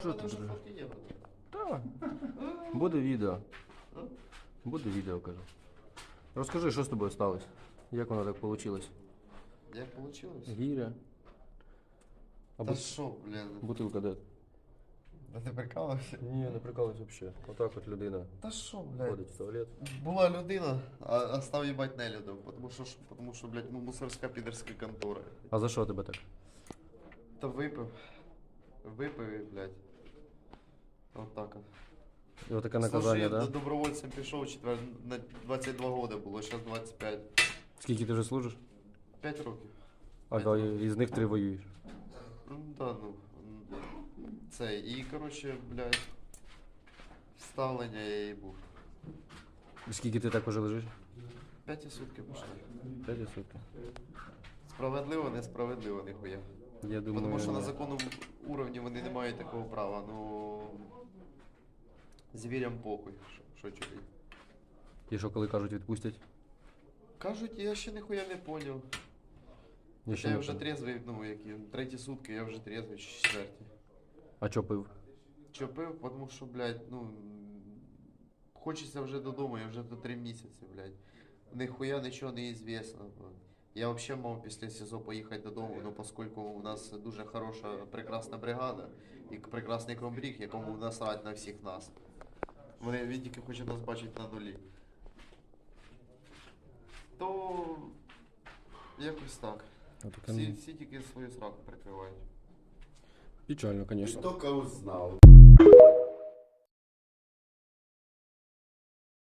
Що ти, друже? Так. Буде відео. Буде відео, кажу. Розкажи, що з тобою сталося? Як воно так вийшло? Як получилось? Гіря. Та що, блін? бутилка де? Та ти прикалався? Ні, не прикалуюсь взагалі. Отак от людина Та що, блядь? ходить в туалет. Була людина, а, а став їбать нелюдом, тому що, тому що, блядь, ну, мусорська підерська контора. А за що тебе так? Та випив. Випив і, блядь. Так. І отаке Слушай, наказання, я так? добровольцем пішов, четвер... на 22 года було, зараз 25. Скільки ти вже служиш? 5 років. А да, із них три воюєш. Ну да, ну. Це, і, коротше, блядь, вставлення я і був. Скільки ти так уже лежиш? П'яті сутки пішли. П'ять сутки. Справедливо, несправедливо, ніхуя. Я думаю, Тому що на законному уровні вони не мають такого права, ну. Звірям похуй, що, що чоловік. І що коли кажуть відпустять? Кажуть, я ще ніхуя не поняв. Я ще Я, не вже понял. трезвий, ну які, треті сутки, я вже трезвий, чи четверті. А чо пив? Що пив, тому що, блядь, ну. Хочеться вже додому, я вже до три місяці, блядь. Ніхуя нічого не блядь. Я взагалі мав після СІЗО поїхати додому, ну оскільки у нас дуже хороша, прекрасна бригада і прекрасний комбріг, якому насрать на всіх нас. Вони він тільки хоче нас бачити на нулі. То якось так. Отаке, Всі, ну, всі тільки свою сраку прикривають. Печально, звісно. Только узнал.